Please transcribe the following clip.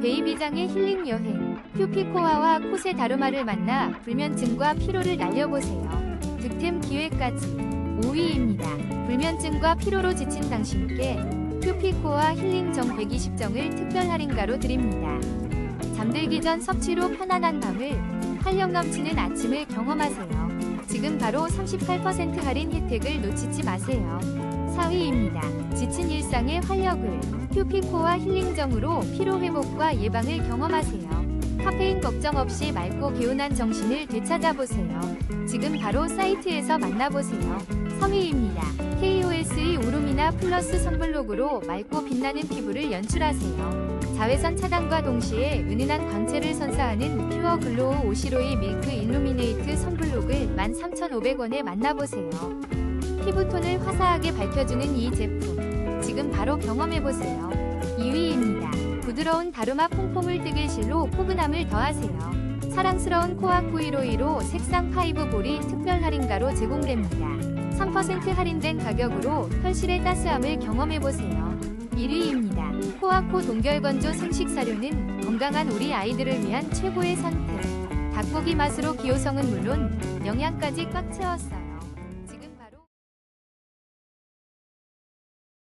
베이비장의 힐링 여행. 퓨피코아와 코세 다르마를 만나 불면증과 피로를 날려보세요. 득템 기회까지. 5위입니다. 불면증과 피로로 지친 당신께 퓨피코아 힐링 정 120정을 특별 할인가로 드립니다. 잠들기 전 섭취로 편안한 밤을 활력 넘치는 아침을 경험하세요. 지금 바로 38% 할인 혜택을 놓치지 마세요. 4위입니다. 지친 일상의 활력을 퓨피코와 힐링정으로 피로회복과 예방을 경험하세요. 카페인 걱정 없이 맑고 개운한 정신을 되찾아보세요. 지금 바로 사이트에서 만나보세요. 3위입니다. KOS의 오루미나 플러스 선블록으로 맑고 빛나는 피부를 연출하세요. 자외선 차단과 동시에 은은한 광채를 선사하는 퓨어 글로우 오시로이 밀크 일루미네이트 선블록을 13,500원에 만나보세요. 피부톤을 화사하게 밝혀주는 이 제품. 지금 바로 경험해보세요. 2위입니다. 부드러운 다루마 퐁퐁을 뜨개실로 포근함을 더하세요. 사랑스러운 코아 쿠이로이로 색상 파이브 볼이 특별 할인가로 제공됩니다. 3% 할인된 가격으로 털실의 따스함을 경험해보세요. 1위입니다. 코아코 동결건조 생식 사료는 건강한 우리 아이들을 위한 최고의 선택. 닭고기 맛으로 기호성은 물론 영양까지 꽉 채웠어요.